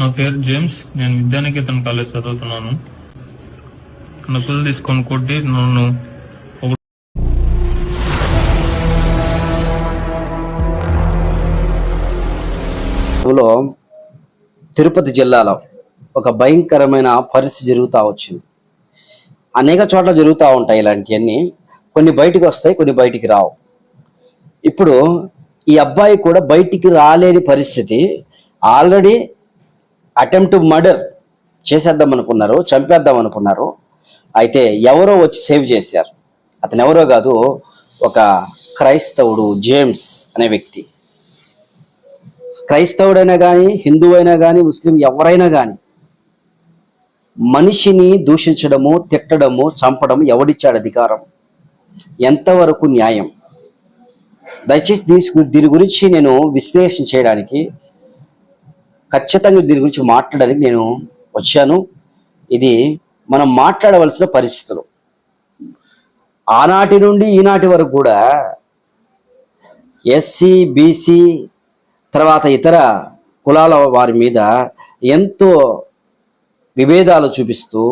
నా పేరు జేమ్స్. నేను విద్యానికేతన్ కాలేజ్ చదువుతున్నాను. నొప్పులు తీసుకొని కొట్టి నన్ను లో తిరుపతి జిల్లాలో ఒక భయంకరమైన పరిస్థితి జరుగుతూ వచ్చింది. అనేక చోట్ల జరుగుతూ ఉంటాయి ఇలాంటివన్నీ. కొన్ని బయటికి వస్తాయి కొన్ని బయటికి రావు. ఇప్పుడు ఈ అబ్బాయి కూడా బయటికి రాలేని పరిస్థితి. ఆల్రెడీ అటెంప్ట్ మర్డర్ చేసేద్దాం అనుకున్నారు చంపేద్దాం అనుకున్నారు. అయితే ఎవరో వచ్చి సేవ్ చేశారు. అతను ఎవరో కాదు ఒక క్రైస్తవుడు జేమ్స్ అనే వ్యక్తి. క్రైస్తవుడైనా కానీ హిందువు అయినా కానీ ముస్లిం ఎవరైనా కానీ మనిషిని దూషించడము తిట్టడము చంపడం ఎవడిచ్చాడు అధికారం? ఎంతవరకు న్యాయం? దయచేసి దీని దీని గురించి నేను విశ్లేషణ చేయడానికి ఖచ్చితంగా దీని గురించి మాట్లాడడానికి నేను వచ్చాను. ఇది మనం మాట్లాడవలసిన పరిస్థితులు. ఆనాటి నుండి ఈనాటి వరకు కూడా ఎస్సీ బీసీ తర్వాత ఇతర కులాల వారి మీద ఎంతో విభేదాలు చూపిస్తూ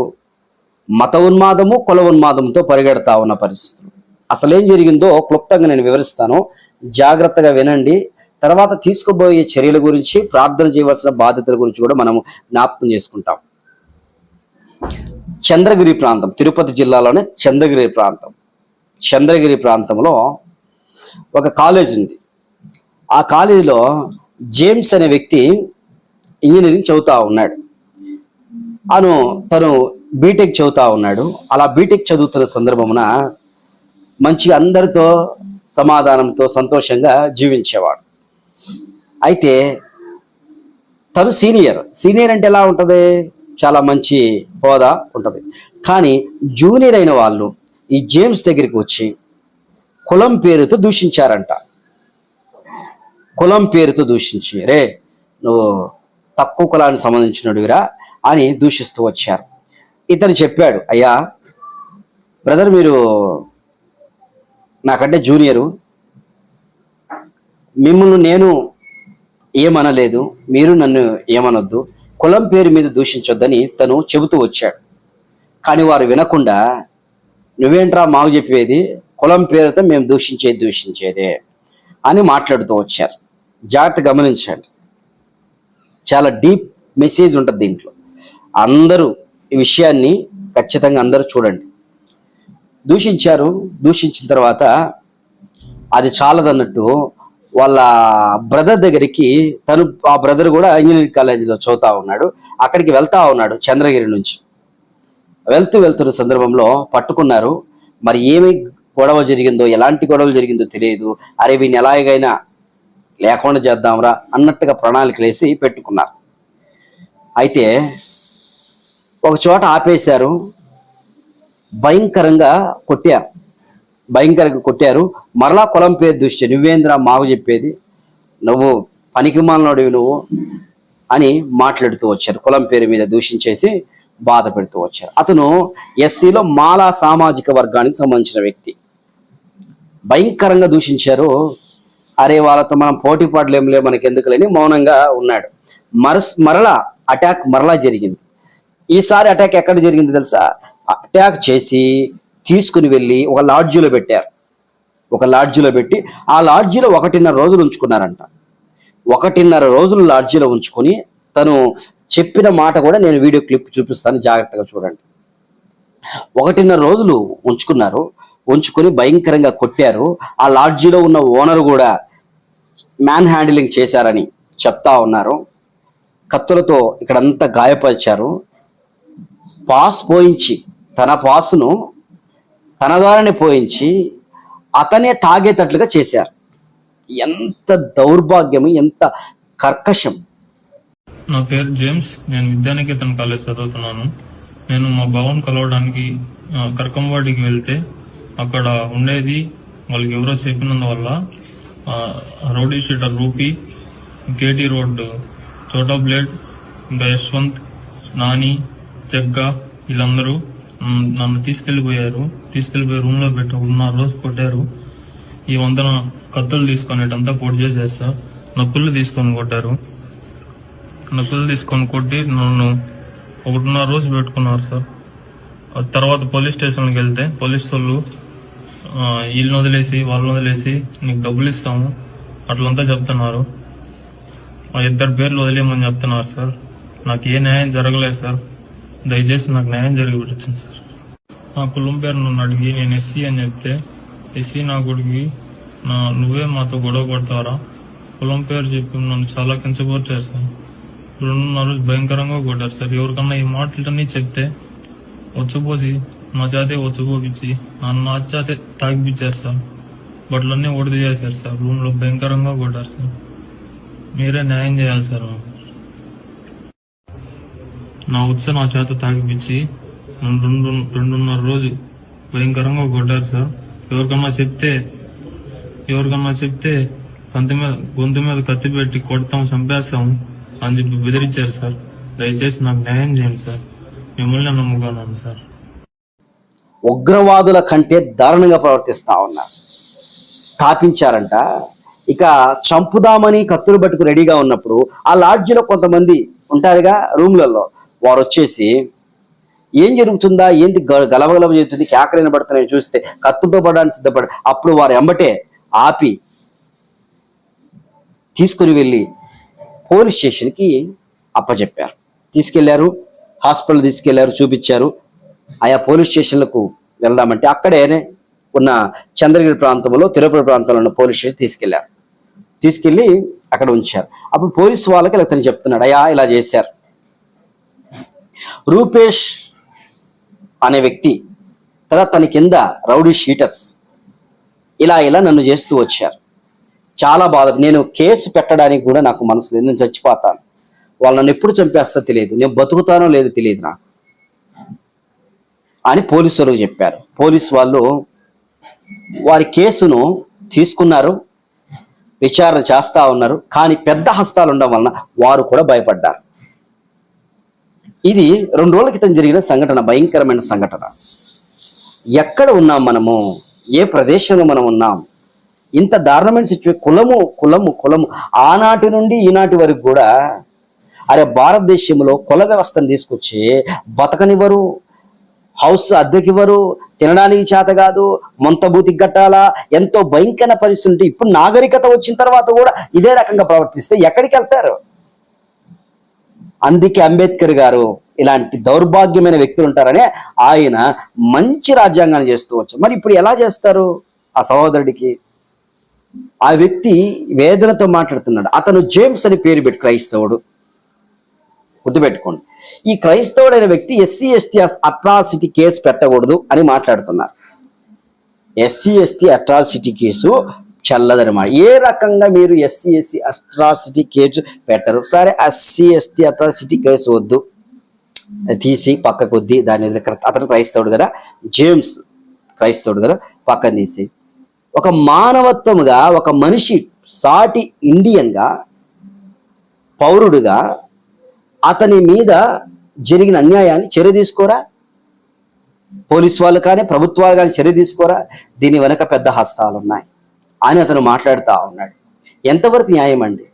మత ఉన్మాదము కుల ఉన్మాదంతో పరిగెడతా ఉన్న పరిస్థితులు. అసలేం జరిగిందో క్లుప్తంగా నేను వివరిస్తాను. జాగ్రత్తగా వినండి. తర్వాత తీసుకోబోయే చర్యల గురించి ప్రార్థన చేయవలసిన బాధ్యతల గురించి కూడా మనం జ్ఞాపకం చేసుకుంటాం. చంద్రగిరి ప్రాంతం తిరుపతి జిల్లాలోనే చంద్రగిరి ప్రాంతం. చంద్రగిరి ప్రాంతంలో ఒక కాలేజ్ ఉంది. ఆ కాలేజీలో జేమ్స్ అనే వ్యక్తి ఇంజనీరింగ్ చదువుతా ఉన్నాడు. అను తను బీటెక్ చదువుతా ఉన్నాడు. అలా బీటెక్ చదువుతున్న సందర్భమున మంచిగా అందరితో సమాధానంతో సంతోషంగా జీవించేవాడు. అయితే తను సీనియర్. సీనియర్ అంటే ఎలా ఉంటుంది? చాలా మంచి హోదా ఉంటుంది. కానీ జూనియర్ అయిన వాళ్ళు ఈ జేమ్స్ దగ్గరికి వచ్చి కులం పేరుతో దూషించారంట. కులం పేరుతో దూషించి రే నువ్వు తక్కువ కులానికి సంబంధించినడువిరా అని దూషిస్తూ వచ్చారు. ఇతను చెప్పాడు అయ్యా బ్రదర్ మీరు నాకంటే జూనియరు. మిమ్మల్ని నేను ఏమనలేదు మీరు నన్ను ఏమనొద్దు కులం పేరు మీద దూషించొద్దని తను చెబుతూ వచ్చాడు. కానీ వారు వినకుండా నువ్వేంట్రా మాకు చెప్పేది కులం పేరుతో మేము దూషించేది దూషించేదే అని మాట్లాడుతూ వచ్చారు. జాగ్రత్త గమనించండి. చాలా డీప్ మెసేజ్ ఉంటుంది దీంట్లో. అందరూ ఈ విషయాన్ని ఖచ్చితంగా అందరూ చూడండి. దూషించారు దూషించిన తర్వాత అది చాలదన్నట్టు వాళ్ళ బ్రదర్ దగ్గరికి తను ఆ బ్రదర్ కూడా ఇంజనీరింగ్ కాలేజీలో చదువుతా ఉన్నాడు. అక్కడికి వెళ్తా ఉన్నాడు చంద్రగిరి నుంచి. వెళ్తూ వెళ్తున్న సందర్భంలో పట్టుకున్నారు. మరి ఏమి గొడవ జరిగిందో ఎలాంటి గొడవలు జరిగిందో తెలియదు. అరే వీని ఎలాగైనా లేకుండా చేద్దాంరా అన్నట్టుగా ప్రణాళికలు వేసి పెట్టుకున్నారు. అయితే ఒక చోట ఆపేశారు. భయంకరంగా కొట్టారు. భయంకరంగా కొట్టారు. మరలా కులం పేరు దృష్టి. నువ్వేంద్ర మాకు చెప్పేది? నువ్వు పనికిమాలనోడివి నువ్వు అని మాట్లాడుతూ వచ్చారు. కులం పేరు మీద దూషించేసి బాధ పెడుతూ వచ్చారు. అతను ఎస్సీలో మాలా సామాజిక వర్గానికి సంబంధించిన వ్యక్తి. భయంకరంగా దూషించారు. అరే వాళ్ళతో మనం పోటీ పడలేములే మనకి ఎందుకులేని మౌనంగా ఉన్నాడు. మరస్ మరలా అటాక్ మరలా జరిగింది. ఈసారి అటాక్ ఎక్కడ జరిగింది తెలుసా? అటాక్ చేసి తీసుకుని వెళ్ళి ఒక లాడ్జిలో పెట్టారు. ఒక లాడ్జిలో పెట్టి ఆ లాడ్జిలో ఒకటిన్నర రోజులు ఉంచుకున్నారంట. ఒకటిన్నర రోజులు లాడ్జిలో ఉంచుకొని తను చెప్పిన మాట కూడా నేను వీడియో క్లిప్ చూపిస్తాను జాగ్రత్తగా చూడండి. ఒకటిన్నర రోజులు ఉంచుకున్నారు. ఉంచుకొని భయంకరంగా కొట్టారు. ఆ లాడ్జిలో ఉన్న ఓనర్ కూడా మ్యాన్ హ్యాండిలింగ్ చేశారని చెప్తా ఉన్నారు. కత్తులతో ఇక్కడంతా గాయపరిచారు. పాస్ పోయించి తన పాసును తన ద్వారానే పోయించి అతనే తాగేటట్లుగా చేశారు. ఎంత దౌర్భాగ్యం ఎంత కర్కశం. నా పేరు జేమ్స్ నేను విద్యానికేతన్ కాలేజ్ చదువుతున్నాను. నేను మా బావన్ కలవడానికి కర్కంవాడికి వెళ్తే అక్కడ ఉండేది వాళ్ళకి ఎవరో చెప్పినందువల్ల రౌడీ షీటర్ రూపీ కేటీ రోడ్ చోటా బ్లేడ్ ఇంకా యశ్వంత్ నాని జగ్గా వీళ్ళందరూ నన్ను తీసుకెళ్ళిపోయారు తీసుకెళ్ళిపోయి రూమ్లో పెట్టి ఉన్నర రోజు కొట్టారు. ఈ వంతన కత్తులు తీసుకునేటంతా పొడి చేసేస్తా. నొప్పులు తీసుకొని కొట్టారు. నొప్పులు తీసుకొని కొట్టి నన్ను ఒకటిన్నర రోజు పెట్టుకున్నారు సార్. తర్వాత పోలీస్ స్టేషన్కి వెళ్తే పోలీస్ వాళ్ళు వీళ్ళు వీళ్ళని వదిలేసి వాళ్ళని వదిలేసి నీకు డబ్బులు ఇస్తాము. అట్లంతా చెప్తున్నారు. ఆ ఇద్దరు పేర్లు వదిలేయమని చెప్తున్నారు సార్. నాకు ఏ న్యాయం జరగలేదు సార్. దయచేసి నాకు న్యాయం జరిగిపెట్టింది సార్. నా కులం పేరు నన్ను అడిగి నేను ఎస్సీ అని చెప్తే ఎస్సీ నా కొడుకు నా నువ్వే మాతో గొడవ పడతారా? కులం పేరు చెప్పి నన్ను చాలా కించపరిచారు సార్. రెండున్నర రోజు భయంకరంగా కొట్టారు సార్. ఎవరికన్నా ఈ మాటలన్నీ చెప్తే వచ్చిపోసి మా చేతే వచ్చిపోపించి నన్ను నా చేతే తాగిపించారు సార్. బట్టలన్నీ ఒడిది చేశారు సార్. రూమ్లో భయంకరంగా కొట్టారు సార్. మీరే న్యాయం చేయాలి సార్ నా ఉత్స నా చేత తాగిపించి నన్ను రెండు రెండున్నర రోజు భయంకరంగా కొట్టారు సార్. ఎవరికన్నా చెప్తే ఎవరికన్నా చెప్తే కంత మీద గొంతు మీద కత్తి పెట్టి కొడతాం చంపేస్తాం అని చెప్పి బెదిరించారు సార్. దయచేసి నాకు న్యాయం చేయండి సార్. మిమ్మల్ని నమ్ముకున్నాను సార్. ఉగ్రవాదుల కంటే దారుణంగా ప్రవర్తిస్తా ఉన్నారు స్థాపించారంట ఇక చంపుదామని కత్తులు పట్టుకు రెడీగా ఉన్నప్పుడు ఆ లాడ్జిలో కొంతమంది ఉంటారుగా రూమ్లలో. వారు వచ్చేసి ఏం జరుగుతుందా? ఏంటి గ- గలవగలవ జరుగుతుంది? కేకలైన పడుతున్నాయి చూస్తే కత్తుతో పడడానికి సిద్ధపడ అప్పుడు వారు ఎంబటే ఆపి తీసుకుని వెళ్ళి పోలీస్ స్టేషన్కి అప్పచెప్పారు తీసుకెళ్ళారు హాస్పిటల్ తీసుకెళ్ళారు చూపించారు. ఆయా పోలీస్ స్టేషన్లకు వెళ్దామంటే అక్కడే ఉన్న చంద్రగిరి ప్రాంతంలో తిరుపతి ప్రాంతంలో ఉన్న పోలీస్ స్టేషన్ తీసుకెళ్ళారు. తీసుకెళ్ళి అక్కడ ఉంచారు. అప్పుడు పోలీసు వాళ్ళకి ఇలా అతను చెప్తున్నాడు అయ్యా ఇలా చేశారు. రూపేష్ అనే వ్యక్తి తర్వాత తన కింద రౌడీ షీటర్స్ ఇలా ఇలా నన్ను చేస్తూ వచ్చారు. చాలా బాధ నేను కేసు పెట్టడానికి కూడా నాకు మనసు లేదు నేను చచ్చిపోతాను. వాళ్ళు నన్ను ఎప్పుడు చంపేస్తా తెలియదు నేను బతుకుతానో లేదో తెలియదు నాకు. అని పోలీసు వాళ్ళకి చెప్పారు. పోలీస్ వాళ్ళు వారి కేసును తీసుకున్నారు విచారణ చేస్తా ఉన్నారు. కానీ పెద్ద హస్తాలు ఉండడం వలన వారు కూడా భయపడ్డారు. ఇది రెండు రోజుల క్రితం జరిగిన సంఘటన భయంకరమైన సంఘటన. ఎక్కడ ఉన్నాం మనము? ఏ ప్రదేశంలో మనం ఉన్నాం? ఇంత దారుణమైన సిచ్యువేషన్ కులము కులము కులము. ఆనాటి నుండి ఈనాటి వరకు కూడా అరే భారతదేశంలో కుల వ్యవస్థను తీసుకొచ్చి బతకనివ్వరు హౌస్ అద్దెకివ్వరు తినడానికి చేత కాదు మొంతభూతికి కట్టాలా ఎంతో భయంకర పరిస్థితి ఇప్పుడు నాగరికత వచ్చిన తర్వాత కూడా ఇదే రకంగా ప్రవర్తిస్తే ఎక్కడికి వెళ్తారు? అందుకే అంబేద్కర్ గారు ఇలాంటి దౌర్భాగ్యమైన వ్యక్తులు ఉంటారని ఆయన మంచి రాజ్యాంగాన్ని చేస్తూ వచ్చారు. మరి ఇప్పుడు ఎలా చేస్తారు ఆ సహోదరుడికి? ఆ వ్యక్తి వేదనతో మాట్లాడుతున్నాడు. అతను జేమ్స్ అని పేరు పెట్టి క్రైస్తవుడు. గుర్తుపెట్టుకోండి. ఈ క్రైస్తవుడైన వ్యక్తి ఎస్సీ ఎస్టీ అట్రాసిటీ కేసు పెట్టకూడదు అని మాట్లాడుతున్నారు. ఎస్సీ ఎస్టీ అట్రాసిటీ కేసు చల్లదనమాట ఏ రకంగా మీరు ఎస్సీ ఎస్సీ అట్రాసిటీ కేసు పెట్టరు? సరే ఎస్సీ ఎస్టీ అట్రాసిటీ కేసు వద్దు. తీసి పక్క కొద్ది దాని అతను క్రైస్తవుడు కదా? జేమ్స్ క్రైస్తవుడు కదా? పక్కన తీసి. ఒక మానవత్వముగా ఒక మనిషి సాటి ఇండియన్గా పౌరుడుగా అతని మీద జరిగిన అన్యాయాన్ని చర్య తీసుకోరా? పోలీస్ వాళ్ళు కానీ ప్రభుత్వాలు కానీ చర్య తీసుకోరా? దీని వెనక పెద్ద హస్తాలు ఉన్నాయి అని అతను మాట్లాడుతూ ఉన్నాడు. ఎంతవరకు న్యాయం అండి?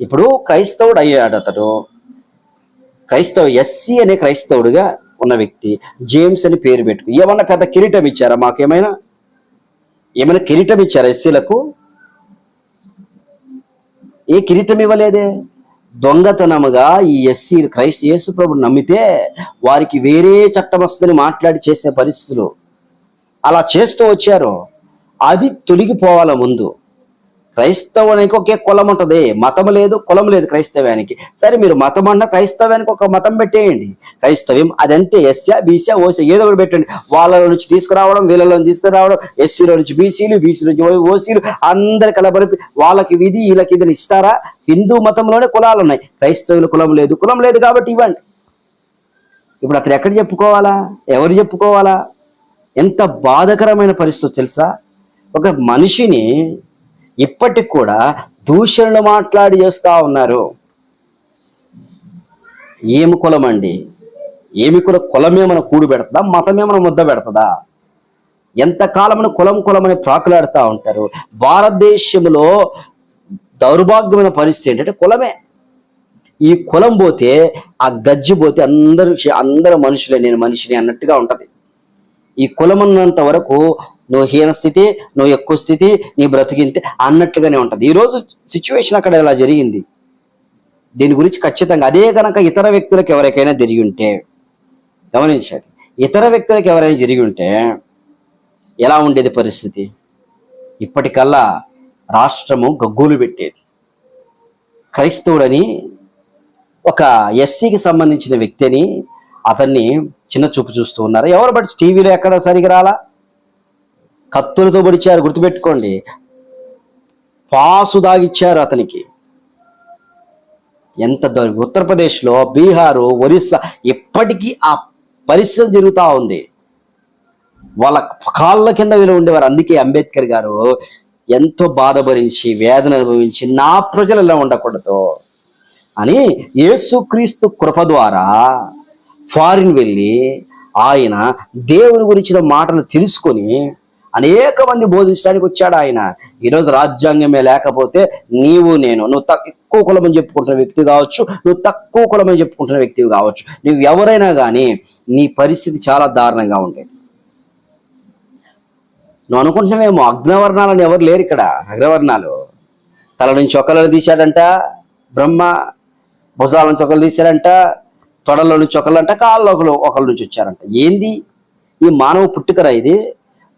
ఇప్పుడు క్రైస్తవుడు అయ్యాడు అతడు. క్రైస్తవ ఎస్సీ అనే క్రైస్తవుడుగా ఉన్న వ్యక్తి జేమ్స్ అని పేరు పెట్టుకు ఏమన్నా పెద్ద కిరీటం ఇచ్చారా మాకేమైనా? ఏమైనా కిరీటం ఇచ్చారా ఎస్సీలకు? ఏ కిరీటం ఇవ్వలేదే? దొంగతనముగా ఈ ఎస్సీ క్రైస్త యేసు ప్రభు నమ్మితే వారికి వేరే చట్టం వస్తుందని మాట్లాడి చేసే పరిస్థితులు. అలా చేస్తూ వచ్చారు. అది తొలగిపోవాల ముందు. క్రైస్తవానికి ఒకే కులం ఉంటుంది. మతం లేదు కులం లేదు క్రైస్తవ్యానికి. సరే మీరు మతం అన్న క్రైస్తవ్యానికి ఒక మతం పెట్టేయండి. క్రైస్తవ్యం అదంతే. ఎస్సా బీసీ ఓసీ ఏదో ఒకటి పెట్టండి. వాళ్ళలో నుంచి తీసుకురావడం వీళ్ళలో నుంచి తీసుకురావడం ఎస్సీలో నుంచి బీసీలు బీసీ నుంచి ఓసీలు అందరు కలబరిపి వాళ్ళకి విధి వీళ్ళకి ఇది ఇస్తారా? హిందూ మతంలోనే కులాలు ఉన్నాయి. క్రైస్తవులు కులం లేదు కులం లేదు కాబట్టి ఇవ్వండి. ఇప్పుడు అతను ఎక్కడ చెప్పుకోవాలా? ఎవరు చెప్పుకోవాలా? ఎంత బాధకరమైన పరిస్థితి తెలుసా? ఒక మనిషిని ఇప్పటికి కూడా దూషణలు మాట్లాడి చేస్తా ఉన్నారు. ఏమి కులం అండి? ఏమి కుల కులమేమైనా కూడు పెడుతుందా? మతమేమైనా ముద్ద పెడుతుందా? ఎంతకాలమైన కులం కులమని ప్రాకులాడుతూ ఉంటారు? భారతదేశంలో దౌర్భాగ్యమైన పరిస్థితి ఏంటంటే కులమే. ఈ కులం పోతే ఆ గజ్జి పోతే అందరూ అందరూ మనుషులే నేను మనిషిని అన్నట్టుగా ఉంటది. ఈ కులం ఉన్నంత వరకు నువ్వు హీన స్థితి నువ్వు ఎక్కువ స్థితి నీ బ్రతికింతే అన్నట్లుగానే ఉంటుంది. ఈరోజు సిచ్యువేషన్ అక్కడ ఇలా జరిగింది. దీని గురించి ఖచ్చితంగా అదే కనుక ఇతర వ్యక్తులకు ఎవరికైనా జరిగి ఉంటే గమనించండి. ఇతర వ్యక్తులకు ఎవరైనా జరిగి ఉంటే ఎలా ఉండేది పరిస్థితి? ఇప్పటికల్లా రాష్ట్రము గగ్గోలు పెట్టేది. క్రైస్తవుడని ఒక ఎస్సీకి సంబంధించిన వ్యక్తిని అతన్ని చిన్న చూపు చూస్తూ ఉన్నారు. ఎవరు బట్టి టీవీలో ఎక్కడ సరిగా రాలా? కత్తులతో పొడిచారు గుర్తుపెట్టుకోండి. పాసు దాగిచ్చారు అతనికి. ఎంత ద- ఉత్తరప్రదేశ్లో బీహారు ఒరిస్సా ఇప్పటికీ ఆ పరిస్థితి జరుగుతూ ఉంది. వాళ్ళ కాళ్ళ కింద వీళ్ళు ఉండేవారు. అందుకే అంబేద్కర్ గారు ఎంతో బాధ భరించి వేదన అనుభవించి నా ప్రజలు ఇలా ఉండకూడదు అని యేసుక్రీస్తు కృప ద్వారా ఫారిన్ వెళ్ళి ఆయన దేవుని గురించిన మాటలు తెలుసుకొని అనేక మంది బోధించడానికి వచ్చాడు ఆయన. ఈరోజు రాజ్యాంగమే లేకపోతే నీవు నేను నువ్వు తక్కువ ఎక్కువ కులమని చెప్పుకుంటున్న వ్యక్తి కావచ్చు నువ్వు తక్కువ కులమని చెప్పుకుంటున్న వ్యక్తివి కావచ్చు. నువ్వు ఎవరైనా కానీ నీ పరిస్థితి చాలా దారుణంగా ఉండేది. నువ్వు అనుకుంటున్నావేమో అగ్నవర్ణాలని ఎవరు లేరు ఇక్కడ అగ్రవర్ణాలు తల నుంచి ఒకళ్ళని తీశాడంట బ్రహ్మ భుజాల నుంచి ఒకరు తీశారంట తొడల నుంచి ఒకళ్ళంట కాళ్ళు ఒకళ్ళు ఒకళ్ళ నుంచి వచ్చారంట. ఏంది? ఈ మానవ పుట్టుకరా ఇది?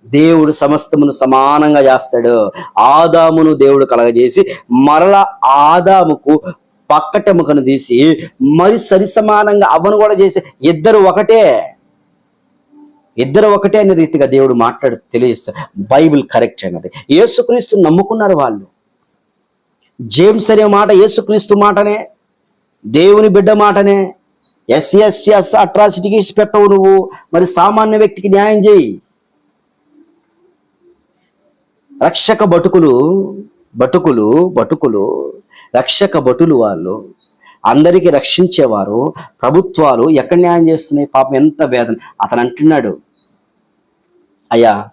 దేవుడు సమస్తమును సమానంగా చేస్తాడు. ఆదామును దేవుడు కలగజేసి మరల ఆదాముకు పక్కటెముకను తీసి మరి సరి సమానంగా అవను కూడా చేసి ఇద్దరు ఒకటే. ఇద్దరు ఒకటే అనే రీతిగా దేవుడు మాట్లాడు తెలియజేస్తాడు బైబిల్ కరెక్ట్ అన్నది యేసుక్రీస్తు నమ్ముకున్నారు వాళ్ళు. జేమ్స్ అనే మాట యేసుక్రీస్తు మాటనే దేవుని బిడ్డ మాటనే. ఎస్సీ ఎస్సీ ఎస్ అట్రాసిటీకి పెట్టవు నువ్వు. మరి సామాన్య వ్యక్తికి న్యాయం చేయి. రక్షక బటుకులు బటుకులు బటుకులు రక్షక భటులు వాళ్ళు అందరికీ రక్షించేవారు ప్రభుత్వాలు ఎక్కడ న్యాయం చేస్తున్నాయి? పాపం ఎంత వేదన. అతను అంటున్నాడు అయ్యా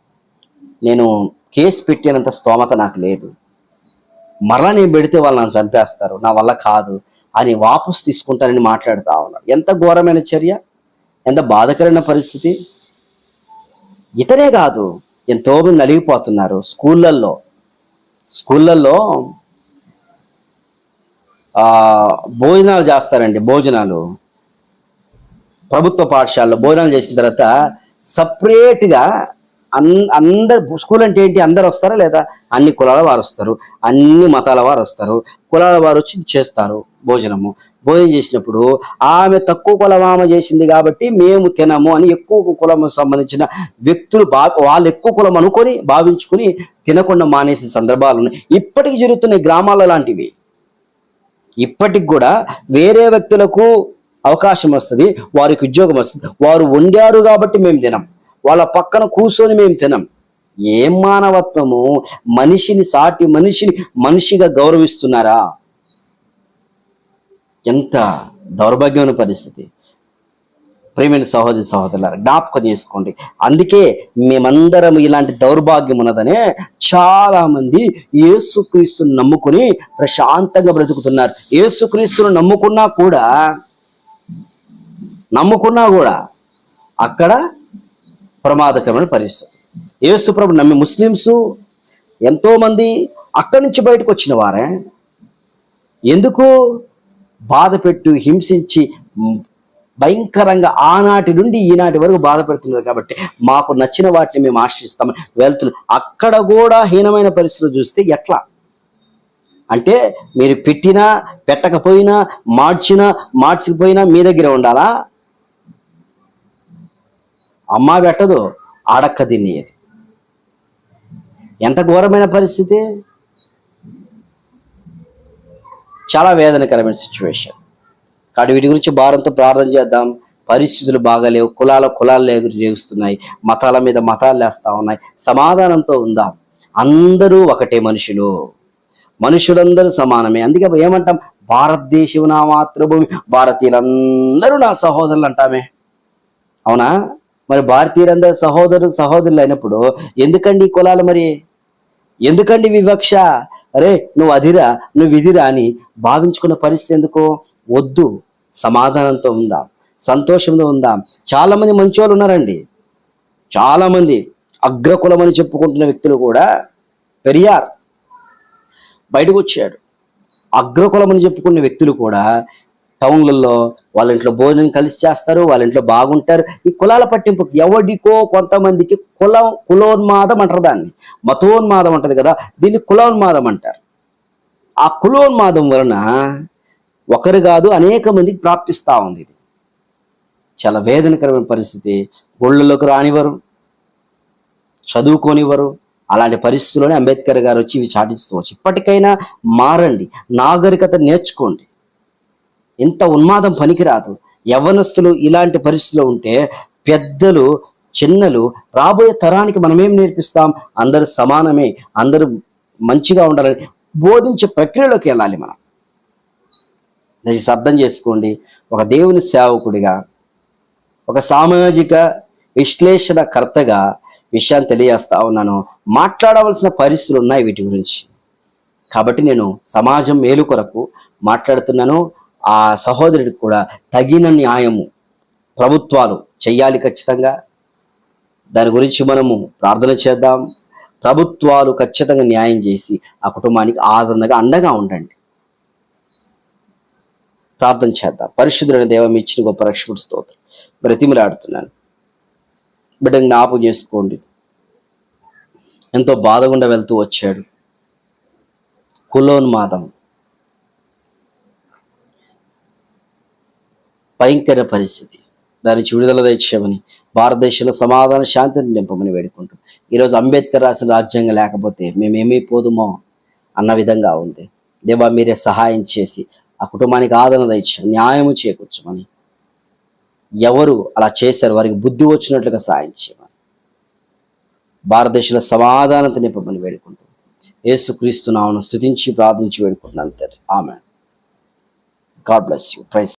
నేను కేసు పెట్టినంత స్తోమత నాకు లేదు. మరలా నేను పెడితే వాళ్ళు నన్ను చంపేస్తారు. నా వల్ల కాదు. అని వాపసు తీసుకుంటానని మాట్లాడుతా ఉన్నాడు. ఎంత ఘోరమైన చర్య? ఎంత బాధకరమైన పరిస్థితి? ఇతనే కాదు. ఎంతోమంది నలిగిపోతున్నారు. స్కూళ్ళల్లో స్కూళ్ళల్లో భోజనాలు చేస్తారండి భోజనాలు. ప్రభుత్వ పాఠశాలలో భోజనాలు చేసిన తర్వాత సపరేట్గా అందరు స్కూల్ అంటే ఏంటి? అందరు వస్తారా లేదా? అన్ని కులాల వారు వస్తారు. అన్ని మతాల వారు వస్తారు. కులాల వారు వచ్చి చేస్తారు భోజనము. భోజనం చేసినప్పుడు ఆమె తక్కువ కులం ఆమె చేసింది కాబట్టి మేము తినము అని ఎక్కువ కులం సంబంధించిన వ్యక్తులు బా వాళ్ళు ఎక్కువ కులం అనుకొని భావించుకొని తినకుండా మానేసిన సందర్భాలు ఉన్నాయి. ఇప్పటికి జరుగుతున్నాయి గ్రామాల లాంటివి. ఇప్పటికి కూడా వేరే వ్యక్తులకు అవకాశం వస్తుంది వారికి ఉద్యోగం వస్తుంది. వారు వండారు కాబట్టి మేము తినం. వాళ్ళ పక్కన కూర్చొని మేము తినం. ఏం మానవత్వము? మనిషిని సాటి మనిషిని మనిషిగా గౌరవిస్తున్నారా? ఎంత దౌర్భాగ్యమైన పరిస్థితి. ప్రేమైన సహోదరి సహోదరులారు జ్ఞాపకం చేసుకోండి. అందుకే మేమందరం ఇలాంటి దౌర్భాగ్యం ఉన్నదనే చాలా మంది నమ్ముకుని ప్రశాంతంగా బ్రతుకుతున్నారు. ఏసుక్రీస్తును నమ్ముకున్నా కూడా నమ్ముకున్నా కూడా అక్కడ ప్రమాదకరమైన పరిస్థితి. ఏసుప్రభు నమ్మి ముస్లిమ్స్ ఎంతోమంది అక్కడి నుంచి బయటకు వచ్చిన వారే ఎందుకు బాధ పెట్టు హింసించి భయంకరంగా ఆనాటి నుండి ఈనాటి వరకు బాధ పెడుతున్నారు కాబట్టి మాకు నచ్చిన వాటిని మేము ఆశ్రయిస్తామని వెళ్తున్నాం అక్కడ కూడా హీనమైన పరిస్థితులు చూస్తే ఎట్లా? అంటే మీరు పెట్టినా పెట్టకపోయినా మార్చినా మార్చకపోయినా మీ దగ్గర ఉండాలా? అమ్మ పెట్టదు అడక్క తినేది. ఎంత ఘోరమైన పరిస్థితి? చాలా వేదనకరమైన సిచ్యువేషన్ కాబట్టి వీటి గురించి భారంతో ప్రార్థన చేద్దాం. పరిస్థితులు బాగాలేవు కులాల కులాలు రేగుస్తున్నాయి మతాల మీద మతాలు లేస్తూ ఉన్నాయి. సమాధానంతో ఉందాం. అందరూ ఒకటే మనుషులు. మనుషులందరూ సమానమే. అందుకే ఏమంటాం? భారతదేశం నా మాతృభూమి భారతీయులందరూ నా సహోదరులు అంటామే. అవునా? మరి భారతీయులందరూ సహోదరు సహోదరులు అయినప్పుడు ఎందుకండి ఈ కులాలు మరి? ఎందుకండి వివక్ష? అరే నువ్వు అదిరా నువ్వు ఇదిరా అని భావించుకున్న పరిస్థితి ఎందుకు? వద్దు సమాధానంతో ఉందాం సంతోషంతో ఉందాం. చాలా మంది మంచోళ్ళు ఉన్నారండి. చాలా మంది అగ్రకులం అని చెప్పుకుంటున్న వ్యక్తులు కూడా పెరియార్ బయటకు వచ్చాడు. అగ్రకులం అని చెప్పుకున్న వ్యక్తులు కూడా టౌన్లలో వాళ్ళ ఇంట్లో భోజనం కలిసి చేస్తారు వాళ్ళ ఇంట్లో బాగుంటారు. ఈ కులాల పట్టింపు ఎవడికో కొంతమందికి కులం కులోన్మాదం అంటారు దాన్ని. మతోన్మాదం అంటది కదా దీన్ని కులోన్మాదం అంటారు. ఆ కులోన్మాదం వలన ఒకరు కాదు అనేక మందికి ప్రాప్తిస్తూ ఉంది ఇది. చాలా వేదనకరమైన పరిస్థితి. గుళ్ళలోకి రానివ్వరు చదువుకోనివ్వరు. అలాంటి పరిస్థితుల్లోనే అంబేద్కర్ గారు వచ్చి ఇవి చాటిస్తూ వచ్చి ఇప్పటికైనా మారండి నాగరికత నేర్చుకోండి. ఇంత ఉన్మాదం పనికిరాదు. యవ్వనస్తులు ఇలాంటి పరిస్థితిలో ఉంటే పెద్దలు చిన్నలు రాబోయే తరానికి మనమేం నేర్పిస్తాం? అందరూ సమానమే అందరూ మంచిగా ఉండాలని బోధించే ప్రక్రియలోకి వెళ్ళాలి మనం. దయచేసి అర్థం చేసుకోండి. ఒక దేవుని సేవకుడిగా ఒక సామాజిక విశ్లేషణకర్తగా విషయాన్ని తెలియజేస్తా ఉన్నాను. మాట్లాడవలసిన పరిస్థితులు ఉన్నాయి వీటి గురించి. కాబట్టి నేను సమాజం మేలు కొరకు మాట్లాడుతున్నాను. ఆ సహోదరుడికి కూడా తగిన న్యాయము ప్రభుత్వాలు చెయ్యాలి ఖచ్చితంగా. దాని గురించి మనము ప్రార్థన చేద్దాం. ప్రభుత్వాలు ఖచ్చితంగా న్యాయం చేసి ఆ కుటుంబానికి ఆదరణగా అండగా ఉండండి. ప్రార్థన చేద్దాం. పరిశుద్ధుడైన దేవం ఇచ్చిన గొప్ప రక్షకుడు స్తోత్రం. బ్రతిమిలాడుతున్నాను. బిడ్డ జ్ఞాపకం చేసుకోండి. ఎంతో బాధగుండా వెళ్తూ వచ్చాడు. కులోన్మాదం. భయంకర పరిస్థితి. దాని విడుదల తెచ్చామని భారతదేశంలో సమాధాన శాంతిని నింపమని వేడుకుంటూ. ఈరోజు అంబేద్కర్ రాసిన రాజ్యాంగం లేకపోతే మేమేమైపోదుమో అన్న విధంగా ఉంది. దేవా మీరే సహాయం చేసి ఆ కుటుంబానికి ఆదరణ తెచ్చాం న్యాయము చేకూర్చమని. ఎవరు అలా చేశారు వారికి బుద్ధి వచ్చినట్లుగా సహాయం చేయమని. భారతదేశంలో సమాధానత నింపమని వేడుకుంటూ. ఏసుక్రీస్తు నామను స్థుతించి ప్రార్థించి వేడుకుంటున్నాను తండ్రి. ఆమె గాడ్ బ్లెస్ యూ. ప్రైస్